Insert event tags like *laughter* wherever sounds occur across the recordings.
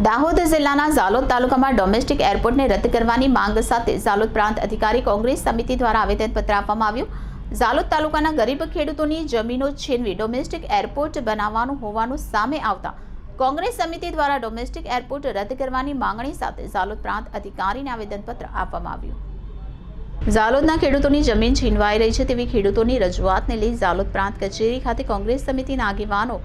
દાહોદ જિલ્લાના ઝાલોદ તાલુકામાં ડોમેસ્ટિક એરપોર્ટને રદ કરવાની માંગ સાથે ઝાલોદ પ્રાંત અધિકારી કોંગ્રેસ સમિતિ દ્વારા આવેદનપત્ર આપવામાં આવ્યું. ઝાલોદ તાલુકાના ગરીબ ખેડૂતોની જમીનો છીનવી ડોમેસ્ટિક એરપોર્ટ બનાવવાનું હોવાનું સામે આવતા કોંગ્રેસ સમિતિ દ્વારા ડોમેસ્ટિક એરપોર્ટ રદ કરવાની માંગણી સાથે ઝાલોદ પ્રાંત અધિકારીને આવેદનપત્ર આપવામાં આવ્યું. ઝાલોદના ખેડૂતોની જમીન છીનવાઈ રહી છે તેવી ખેડૂતોની રજૂઆતને લઈ ઝાલોદ પ્રાંત કચેરી ખાતે કોંગ્રેસ સમિતિના આગેવાનો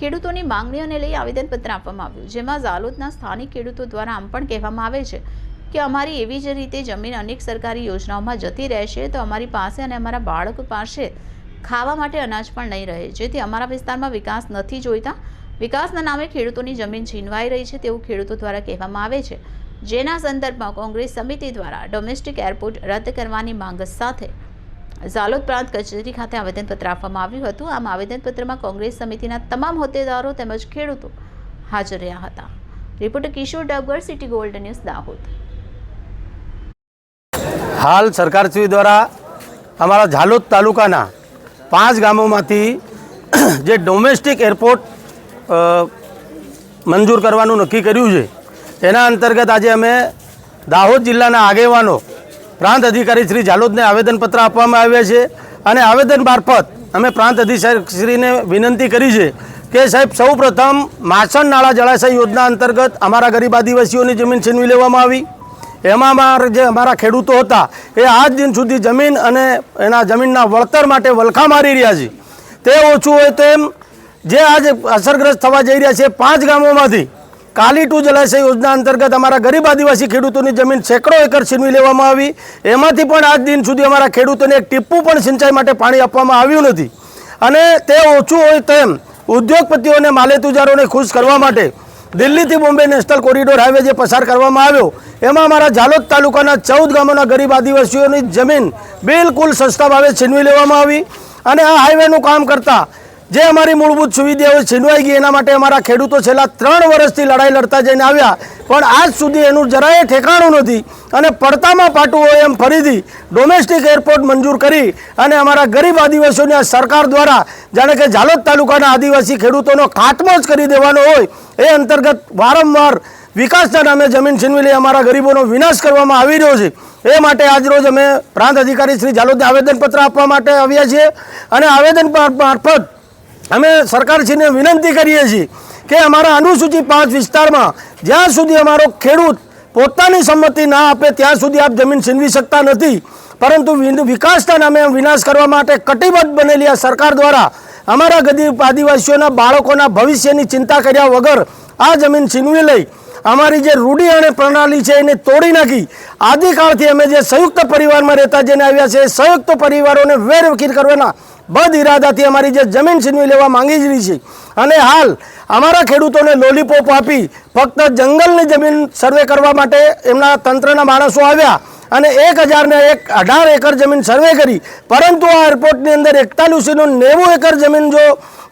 ખેડૂતોની માંગણીઓને લઈ આવેદનપત્ર આપવામાં આવ્યું, જેમાં ઝાલોદના સ્થાનિક ખેડૂતો દ્વારા આમ પણ કહેવામાં આવે છે કે અમારી એવી જ રીતે જમીન અનેક સરકારી યોજનાઓમાં જતી રહેશે, તો અમારી પાસે અને અમારા બાળકો પાસે ખાવા માટે અનાજ પણ નહીં રહે. જેથી અમારા વિસ્તારમાં વિકાસ નથી જોઈતા. વિકાસના નામે ખેડૂતોની જમીન છીનવાઈ રહી છે તેવું ખેડૂતો દ્વારા કહેવામાં આવે છે. જેના સંદર્ભમાં કોંગ્રેસ સમિતિ દ્વારા ડોમેસ્ટિક એરપોર્ટ રદ કરવાની માંગ સાથે ઝાલોદ પ્રાંત કચેરી ખાતે આવેદનપત્ર આપવામાં આવ્યું હતું. આમ આવેદનપત્રમાં કોંગ્રેસ સમિતિના તમામ હોદ્દેદારો તેમજ ખેડૂતો હાજર રહ્યા હતા. Reporter Kishor Dabgar City Gold News, Dahod. હાલ સરકારશ્રી દ્વારા અમારા ઝાલોદ તાલુકાના પાંચ ગામોમાંથી *clears throat* જે ડોમેસ્ટિક એરપોર્ટ મંજૂર કરવાનું નક્કી કર્યું છે, તેના અંતર્ગત આજે અમે દાહોદ જિલ્લાના આગેવાનો પ્રાંત અધિકારી શ્રી ઝાલોદને આવેદનપત્ર આપવામાં આવ્યા છે અને આવેદન મારફત અમે પ્રાંત અધિકારીશ્રીને વિનંતી કરી છે કે સાહેબ સૌ પ્રથમ માસણ નાળા જળાશય યોજના અંતર્ગત અમારા ગરીબ આદિવાસીઓની જમીન છીનવી લેવામાં આવી. એમાં અમારા જે અમારા ખેડૂતો હતા, એ આજ દિન સુધી જમીન અને એના જમીનના વળતર માટે વલખા મારી રહ્યા છે. તે ઓછું હોય તેમ જે આજે અસરગ્રસ્ત થવા જઈ રહ્યા છે, પાંચ ગામોમાંથી કાલી ટુ જલાશય યોજના અંતર્ગત અમારા ગરીબ આદિવાસી ખેડૂતોની જમીન સેંકડો એકર છીનવી લેવામાં આવી. એમાંથી પણ આજ દિન સુધી અમારા ખેડૂતોને એક ટીપું પણ સિંચાઈ માટે પાણી આપવામાં આવ્યું નથી. અને તે ઓછું હોય તેમ ઉદ્યોગપતિઓને, માલેતુજારોને ખુશ કરવા માટે દિલ્હીથી બોમ્બે નેશનલ કોરિડોર હાઈવે જે પસાર કરવામાં આવ્યો, એમાં અમારા ઝાલોદ તાલુકાના ચૌદ ગામોના ગરીબ આદિવાસીઓની જમીન બિલકુલ સસ્તા ભાવે છીનવી લેવામાં આવી. અને આ હાઈવેનું કામ કરતા જે અમારી મૂળભૂત સુવિધાઓ છીનવાઈ ગઈ એના માટે અમારા ખેડૂતો છેલ્લા ત્રણ વર્ષથી લડાઈ લડતા જઈને આવ્યા. પણ આજ સુધી એનું જરાય ઠેકાણું નથી અને પડતામાં પાટું હોય એમ ફરીથી ડોમેસ્ટિક એરપોર્ટ મંજૂર કરી અને અમારા ગરીબ આદિવાસીઓને આ સરકાર દ્વારા જાણે કે ઝાલોદ તાલુકાના આદિવાસી ખેડૂતોનો ખાતમો જ કરી દેવાનો હોય એ અંતર્ગત વારંવાર વિકાસના નામે જમીન છીનવી લઈ અમારા ગરીબોનો વિનાશ કરવામાં આવી રહ્યો છે. એ માટે આજરોજ અમે પ્રાંત અધિકારી શ્રી ઝાલોદને આવેદનપત્ર આપવા માટે આવ્યા છીએ અને આવેદન મારફત અમે સરકારશ્રીને વિનંતી કરીએ છીએ કે અમારા અનુસૂચિત પાંચ વિસ્તારમાં જ્યાં સુધી અમારો ખેડૂત પોતાની સંમતિ ના આપે ત્યાં સુધી આપ જમીન છીનવી શકતા નથી, પરંતુ વિકાસના નામે વિનાશ કરવા માટે કટિબદ્ધ બનેલી આ સરકાર દ્વારા અમારા ગરીબ આદિવાસીઓના બાળકોના ભવિષ્યની ચિંતા કર્યા વગર આ જમીન છીનવી લઈ અમારી જે રૂઢી અને પ્રણાલી છે એને તોડી નાખી. આદિકાળથી અમે જે સંયુક્ત પરિવારમાં રહેતા, જેને આવ્યા છે એ સંયુક્ત પરિવારોને વેરવકીર કરવાના બદ ઇરાદાથી અમારી જે જમીન છીનવી લેવા માંગી રહી છે. અને હાલ અમારા ખેડૂતોને લોલીપોપ આપી ફક્ત જંગલની જમીન સર્વે કરવા માટે એમના તંત્રના માણસો આવ્યા અને એક હજારને એક અઢાર એકર જમીન સર્વે કરી. પરંતુ આ એરપોર્ટની અંદર એકતાલીસીનું નેવું એકર જમીન જો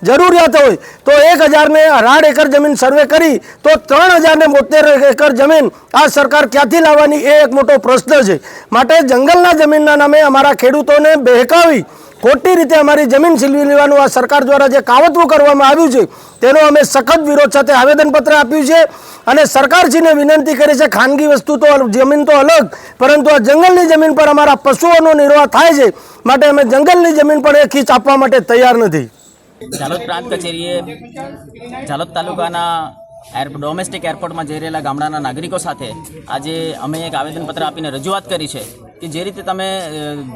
જરૂરિયાત હોય તો એક હજારને અઢાર એકર જમીન સર્વે કરી તો ત્રણ હજારને બોતેર એકર જમીન આ સરકાર ક્યાંથી લાવવાની એ એક મોટો પ્રશ્ન છે. માટે જંગલના જમીનના નામે અમારા ખેડૂતોને બહેકાવી ખોટી રીતે અમારી જમીન છીનવી લેવાનું આ સરકાર દ્વારા જે કાવતરું કરવામાં આવ્યું છે, તેનો અમે સખત વિરોધ સાથે આવેદનપત્ર આપ્યું છે અને સરકારશ્રીને વિનંતી કરી છે, ખાનગી વસ્તુ તો જમીન તો અલગ, પરંતુ આ જંગલની જમીન પર અમારા પશુઓનો નિર્વાહ થાય છે, માટે અમે જંગલની જમીન પર એ ખીચ આપવા માટે તૈયાર નથી. ઝાલોદ પ્રાંત કચેરીએ, ઝાલોદ તાલુકાના ડોમેસ્ટિક એરપોર્ટમાં જઈ રહેલા ગામડાના નાગરિકો સાથે આજે અમે એક આવેદનપત્ર આપીને રજૂઆત કરી છે કે જે રીતે તમે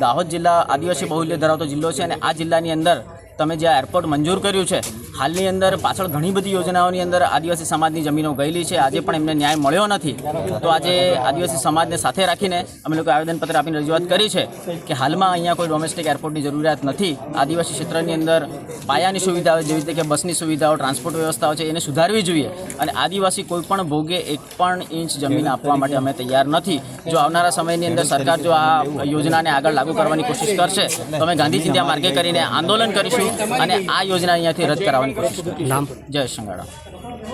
દાહોદ જિલ્લા આદિવાસી બહુલ્ય ધરાવતો જિલ્લો છે અને આ જિલ્લાની અંદર તમે જે આ એરપોર્ટ મંજૂર કર્યું છે હાલની અંદર પાછળ ઘણી બધી યોજનાઓની અંદર આદિવાસી સમાજની જમીનો ગયેલી છે. આજે પણ એમને ન્યાય મળ્યો નથી. તો આજે આદિવાસી સમાજને સાથે રાખીને અમે લોકો આવેદનપત્ર આપીને રજૂઆત કરી છે કે હાલમાં અહીંયા કોઈ ડોમેસ્ટિક એરપોર્ટની જરૂરિયાત નથી. આદિવાસી ક્ષેત્રની અંદર પાયાની સુવિધાઓ જેવી રીતે કે બસની સુવિધાઓ, ટ્રાન્સપોર્ટ વ્યવસ્થાઓ છે, એને સુધારવી જોઈએ. અને આદિવાસી કોઈ પણ ભોગે એક પણ ઇંચ જમીન આપવા માટે અમે તૈયાર નથી. જો આવનારા સમયની અંદર સરકાર જો આ યોજનાને આગળ લાગુ કરવાની કોશિશ કરશે, તો અમે ગાંધી ત્યાં માર્ગે કરીને આંદોલન કરીશું અને આ યોજના અહીંયાથી રદ કરાવવાની કોશિશ કરીશું જય સંગાડા